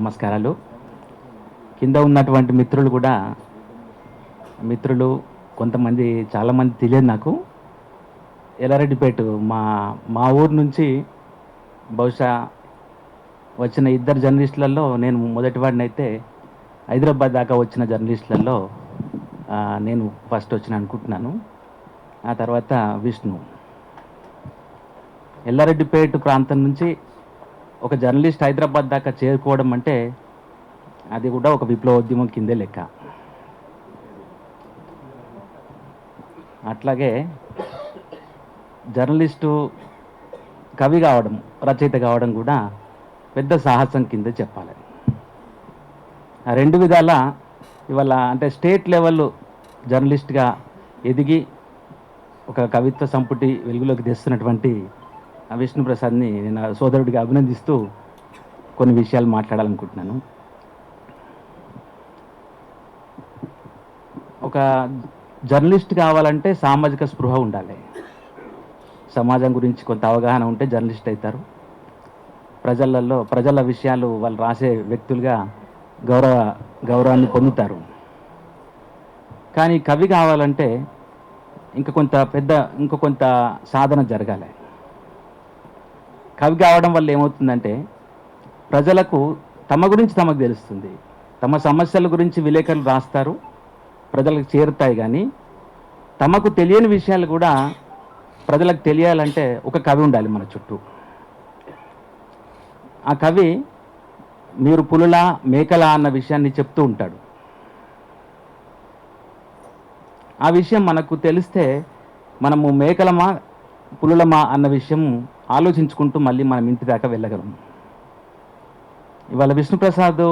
నమస్కారాలు. కింద ఉన్నటువంటి మిత్రులు కూడా మిత్రులు కొంతమంది చాలామంది తెలియదు నాకు. ఎల్లారెడ్డిపేట మా మా ఊరు నుంచి బహుశా వచ్చిన ఇద్దరు జర్నలిస్టులలో నేను మొదటివాడిని అయితే హైదరాబాద్ దాకా వచ్చిన జర్నలిస్టులలో నేను ఫస్ట్ వచ్చిన అనుకుంటున్నాను. ఆ తర్వాత విష్ణు. ఎల్లారెడ్డిపేట ప్రాంతం నుంచి ఒక జర్నలిస్ట్ హైదరాబాద్ దాకా చేరుకోవడం అంటే అది కూడా ఒక విప్లవోద్యమం కిందే లెక్క. అట్లాగే జర్నలిస్టు కవి కావడం రచయిత కావడం కూడా పెద్ద సాహసం కింద చెప్పాలి. ఆ రెండు విధాల ఇవాళ అంటే స్టేట్ లెవెల్ జర్నలిస్ట్గా ఎదిగి ఒక కవిత్వ సంపుటి వెలుగులోకి తెస్తున్నటువంటి విష్ణుప్రసాద్ని నేను సోదరుడిగా అభినందిస్తూ కొన్ని విషయాలు మాట్లాడాలనుకుంటున్నాను. ఒక జర్నలిస్ట్ కావాలంటే సామాజిక స్పృహ ఉండాలి. సమాజం గురించి కొంత అవగాహన ఉంటే జర్నలిస్ట్ అవుతారు. ప్రజలలో ప్రజల విషయాలు వాళ్ళు రాసే వ్యక్తులుగా గౌరవ గౌరవాన్ని పొందుతారు. కానీ కవి కావాలంటే ఇంకా కొంత పెద్ద ఇంకొంత సాధన జరగాలి. కవి కావడం వల్ల ఏమవుతుందంటే ప్రజలకు తమ గురించి తమకు తెలుస్తుంది. తమ సమస్యల గురించి విలేకరులు రాస్తారు ప్రజలకు చేరుతాయి కానీ తమకు తెలియని విషయాలు కూడా ప్రజలకు తెలియాలంటే ఒక కవి ఉండాలి మన చుట్టూ. ఆ కవి మీరు పులుల మేకల అన్న విషయాన్ని చెప్తూ ఉంటాడు. ఆ విషయం మనకు తెలిస్తే మనము మేకలమా పులులమా అన్న విషయం ఆలోచించుకుంటూ మళ్ళీ మనం ఇంటి దాకా వెళ్ళగలం. ఇవాళ విష్ణుప్రసాద్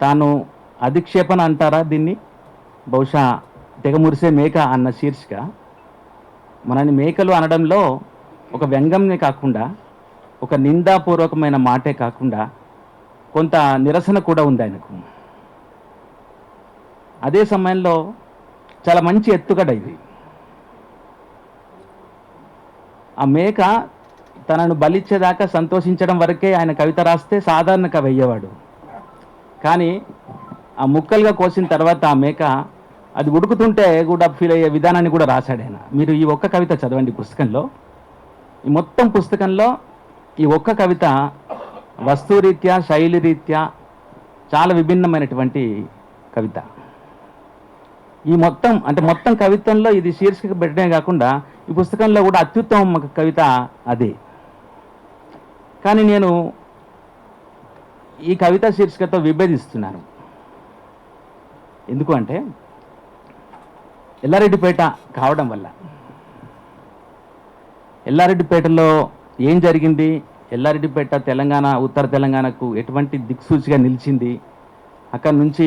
తాను అధిక్షేపణ అంటారా దీన్ని? బహుశా తెగ మురిసే మేక అన్న శీర్షిక. మనని మేకలు అనడంలో ఒక వ్యంగమే కాకుండా ఒక నిందాపూర్వకమైన మాటే కాకుండా కొంత నిరసన కూడా ఉంది ఆయనకు. అదే సమయంలో చాలా మంచి ఎత్తుగడ ఇది. ఆ మేక తనను బలిచ్చేదాకా సంతోషించడం వరకే ఆయన కవిత రాస్తే సాధారణ కవి అయ్యేవాడు కానీ ఆ ముక్కలుగా కోసిన తర్వాత ఆ మేక అది ఉడుకుతుంటే కూడా ఫీల్ అయ్యే విధానాన్ని కూడా రాశాడు ఆయన. మీరు ఈ ఒక్క కవిత చదవండి పుస్తకంలో. ఈ మొత్తం పుస్తకంలో ఈ ఒక్క కవిత వస్తురీత్యా శైలి రీత్యా చాలా విభిన్నమైనటువంటి కవిత. ఈ మొత్తం అంటే మొత్తం కవిత్వంలో ఇది శీర్షిక పెట్టడమే కాకుండా ఈ పుస్తకంలో కూడా అత్యుత్తమ కవిత అదే. కానీ నేను ఈ కవిత శీర్షికతో విభేదిస్తున్నాను. ఎందుకు అంటే ఎల్లారెడ్డిపేట కావడం వల్ల. ఎల్లారెడ్డిపేటలో ఏం జరిగింది? ఎల్లారెడ్డిపేట తెలంగాణ ఉత్తర తెలంగాణకు ఎటువంటి దిక్సూచిగా నిలిచింది? అక్కడి నుంచి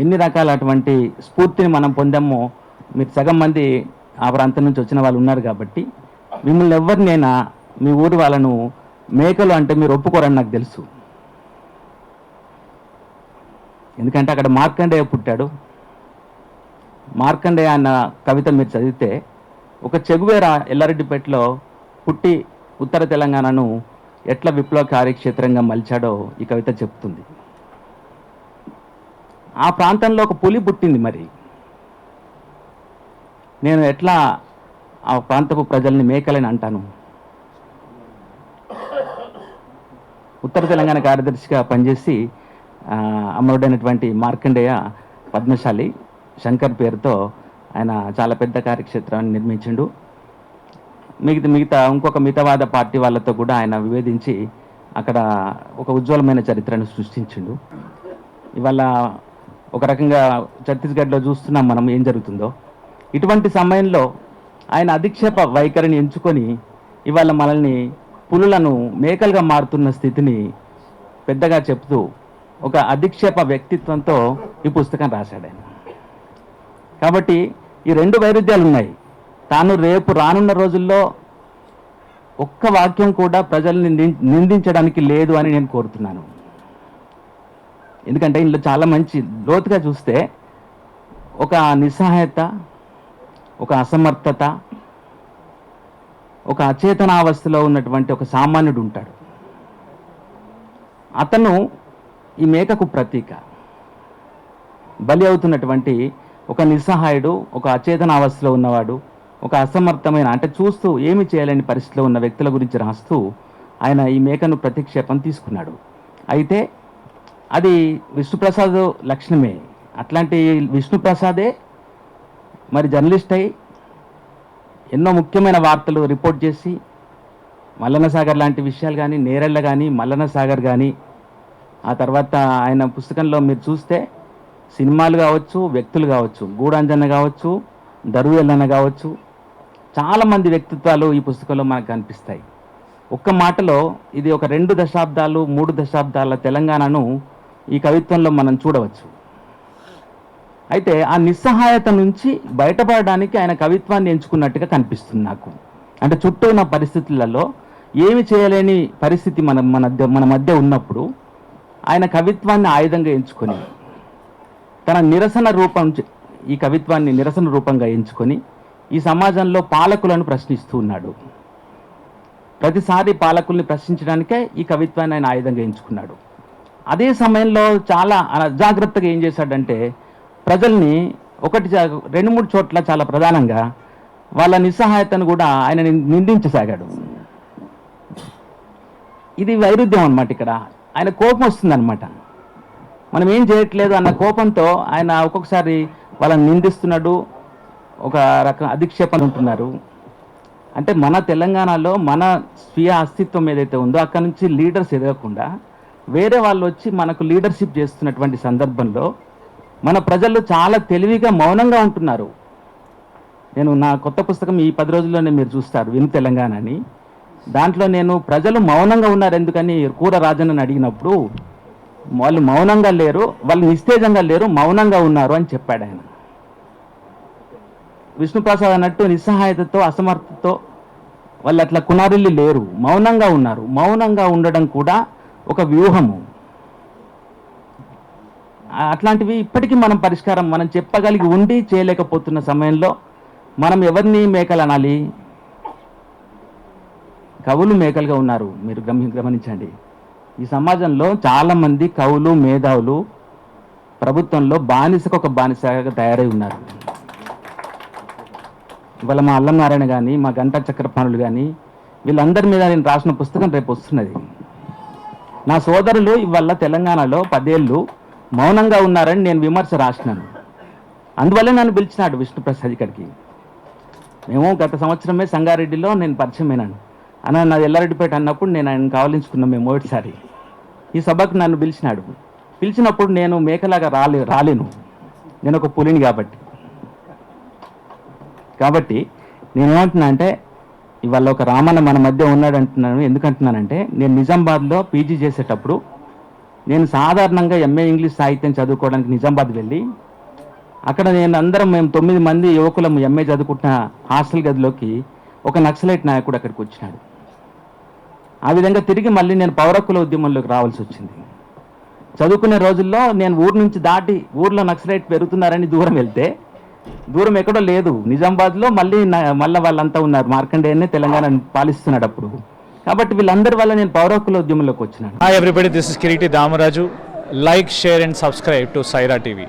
ఎన్ని రకాల అటువంటి స్ఫూర్తిని మనం పొందామో మీరు సగం మంది ఆ ప్రాంతం నుంచి వచ్చిన వాళ్ళు ఉన్నారు కాబట్టి మిమ్మల్ని ఎవరినైనా మీ ఊరి వాళ్ళను మేకలు అంటే మీరు ఒప్పుకోరని నాకు తెలుసు. ఎందుకంటే అక్కడ మార్కండేయ పుట్టాడు. మార్కండేయ అన్న కవిత మీరు చదివితే ఒక చెగువేర ఎల్లారెడ్డిపేటలో పుట్టి ఉత్తర తెలంగాణను ఎట్లా విప్లవ కార్యక్షేత్రంగా మలిచాడో ఈ కవిత చెప్తుంది. ఆ ప్రాంతంలో ఒక పులి పుట్టింది మరి. నేను ఎట్లా ఆ ప్రాంతపు ప్రజల్ని మేకలని అంటాను? ఉత్తర తెలంగాణ కార్యదర్శిగా పనిచేసి అమరుడైనటువంటి మార్కండేయ పద్మశాలి శంకర్ పేరుతో ఆయన చాలా పెద్ద కార్యక్షేత్రాన్ని నిర్మించిండు. మిగతా మిగతా ఇంకొక మితవాద పార్టీ వాళ్ళతో కూడా ఆయన వివేదించి అక్కడ ఒక ఉజ్వలమైన చరిత్రను సృష్టించిండు. ఇవాళ ఒక రకంగా ఛత్తీస్గఢ్లో చూస్తున్నాం మనం ఏం జరుగుతుందో. ఇటువంటి సమయంలో ఆయన అధిక్షేప వైఖరిని ఎంచుకొని ఇవాళ మనల్ని పులులను మేకలుగా మారుతున్న స్థితిని పెద్దగా చెప్తూ ఒక అధిక్షేప వ్యక్తిత్వంతో ఈ పుస్తకం రాశాడు ఆయన. కాబట్టి ఈ రెండు వైరుధ్యాలు ఉన్నాయి తాను రేపు రానున్న రోజుల్లో ఒక్క వాక్యం కూడా ప్రజల్ని నిందించడానికి లేదు అని నేను కోరుతున్నాను. ఎందుకంటే ఇందులో చాలా మంచి లోతుగా చూస్తే ఒక నిస్సహాయత ఒక అసమర్థత ఒక అచేతనావస్థలో ఉన్నటువంటి ఒక సామాన్యుడు ఉంటాడు. అతను ఈ మేకకు ప్రతీక. బలి అవుతున్నటువంటి ఒక నిస్సహాయుడు ఒక అచేతనావస్థలో ఉన్నవాడు ఒక అసమర్థమైన అంటే చూస్తూ ఏమి చేయలేని పరిస్థితిలో ఉన్న వ్యక్తుల గురించి రాస్తూ ఆయన ఈ మేకను ప్రతిక్షేపం తీసుకున్నాడు. అయితే అది విష్ణుప్రసాద్ లక్షణమే. అట్లాంటి విష్ణుప్రసాదే మరి జర్నలిస్ట్ అయి ఎన్నో ముఖ్యమైన వార్తలు రిపోర్ట్ చేసి మల్లనసాగర్ లాంటి విషయాలు కానీ నేరెళ్ళ కానీ మల్లనసాగర్ కానీ ఆ తర్వాత ఆయన పుస్తకంలో మీరు చూస్తే సినిమాలు కావచ్చు వ్యక్తులు కావచ్చు గూడాంజన్న కావచ్చు దరువు ఎల్లన్న కావచ్చు చాలామంది వ్యక్తిత్వాలు ఈ పుస్తకంలో మనకు కనిపిస్తాయి. ఒక్క మాటలో ఇది ఒక రెండు దశాబ్దాలు మూడు దశాబ్దాల తెలంగాణను ఈ కవిత్వంలో మనం చూడవచ్చు. అయితే ఆ నిస్సహాయత నుంచి బయటపడడానికి ఆయన కవిత్వాన్ని ఎంచుకున్నట్టుగా కనిపిస్తుంది నాకు. అంటే చుట్టూ ఉన్న పరిస్థితులలో ఏమి చేయలేని పరిస్థితి మన మన మధ్య- మన మధ్య ఉన్నప్పుడు ఆయన కవిత్వాన్ని ఆయుధంగా ఎంచుకొని తన నిరసన రూపం ఈ కవిత్వాన్ని నిరసన రూపంగా ఎంచుకొని ఈ సమాజంలో పాలకులను ప్రశ్నిస్తూ ఉన్నాడు. ప్రతిసారి పాలకుల్ని ప్రశ్నించడానికే ఈ కవిత్వాన్ని ఆయన ఆయుధంగా ఎంచుకున్నాడు. అదే సమయంలో చాలా అజాగ్రత్తగా ఏం చేశాడంటే ప్రజల్ని ఒకటి రెండు మూడు చోట్ల చాలా ప్రధానంగా వాళ్ళ నిస్సహాయతను కూడా ఆయన నిందించసాగాడు. ఇది వైరుధ్యం అన్నమాట ఇక్కడ. ఆయన కోపం వస్తుందన్నమాట. మనం ఏం చేయట్లేదు అన్న కోపంతో ఆయన ఒక్కొక్కసారి వాళ్ళని నిందిస్తున్నాడు. ఒక రకం అధిక్షేపణ ఉంటున్నారు అంటే మన తెలంగాణలో మన స్వీయ అస్తిత్వం ఏదైతే ఉందో అక్కడ నుంచి లీడర్స్ ఎదగకుండా వేరే వాళ్ళు వచ్చి మనకు లీడర్షిప్ చేస్తున్నటువంటి సందర్భంలో మన ప్రజలు చాలా తెలివిగా మౌనంగా ఉంటున్నారు. నేను నా కొత్త పుస్తకం ఈ పది రోజుల్లోనే మీరు చూస్తారు విను తెలంగాణ అని దాంట్లో నేను ప్రజలు మౌనంగా ఉన్నారు ఎందుకని కూర రాజన్నని అడిగినప్పుడు వాళ్ళు మౌనంగా లేరు వాళ్ళు నిస్తేజంగా లేరు మౌనంగా ఉన్నారు అని చెప్పాడు ఆయన. విష్ణుప్రసాద్ అన్నట్టు నిస్సహాయతతో అసమర్థతో వాళ్ళు అట్లా కునారిల్లి లేరు. మౌనంగా ఉన్నారు. మౌనంగా ఉండడం కూడా ఒక వ్యూహము. అట్లాంటివి ఇప్పటికీ మనం పరిష్కారం మనం చెప్పగలిగి ఉండి చేయలేకపోతున్న సమయంలో మనం ఎవరిని మేకలు అనాలి కవులు మేకలుగా ఉన్నారు. మీరు గమని గమనించండి. ఈ సమాజంలో చాలామంది కవులు మేధావులు ప్రభుత్వంలో బానిసకు ఒక బానిసగా తయారై ఉన్నారు. ఇవాళ మా అల్లం నారాయణ కానీ మా గంటా చక్రపాణులు కానీ వీళ్ళందరి మీద నేను రాసిన పుస్తకం రేపు వస్తున్నది. నా సోదరులు ఇవాళ తెలంగాణలో పదేళ్ళు మౌనంగా ఉన్నారని నేను విమర్శ రాసినాను. అందువల్లే నన్ను పిలిచినాడు విష్ణుప్రసాద్ ఇక్కడికి. మేము గత సంవత్సరమే సంగారెడ్డిలో నేను పరిచయమైనాను అన్న నాది ఎల్లారెడ్డిపేట అన్నప్పుడు నేను ఆయన కావాలించుకున్నాం మేము మొదటిసారి. ఈ సభకు నన్ను పిలిచినాడు. పిలిచినప్పుడు నేను మేకలాగా రాలే రాలేను. నేను ఒక పులిని కాబట్టి. కాబట్టి నేనేమంటున్నా అంటే ఇవాళ ఒక రామన్న మన మధ్య ఉన్నాడు అంటున్నాను ఎందుకంటున్నానంటే నేను నిజామాబాద్లో పీజీ చేసేటప్పుడు నేను సాధారణంగా ఎంఏ ఇంగ్లీష్ సాహిత్యం చదువుకోవడానికి నిజామాబాద్ వెళ్ళి అక్కడ నేను అందరం మేము తొమ్మిది మంది యువకులం ఎంఏ చదువుకుంటున్న హాస్టల్ గదిలోకి ఒక నక్సలైట్ నాయకుడు అక్కడికి వచ్చినాడు. ఆ విధంగా తిరిగి మళ్ళీ నేను పౌరకుల ఉద్యమంలోకి రావాల్సి వచ్చింది. చదువుకునే రోజుల్లో నేను ఊరు నుంచి దాటి ఊర్లో నక్సలైట్ పెరుగుతున్నారని దూరం వెళ్తే దూరం ఎక్కడో లేదు. నిజామాబాద్లో మళ్ళీ మళ్ళీ వాళ్ళంతా ఉన్నారు. మార్కండేయనే తెలంగాణ పాలిస్తున్నాడు అప్పుడు. కాబట్టి వీళ్ళందరి వల్ల నేను పౌరకుల ఉద్యమంలోకి వచ్చినాను everybody this is Kireeti Damaraju like share and subscribe to Saira TV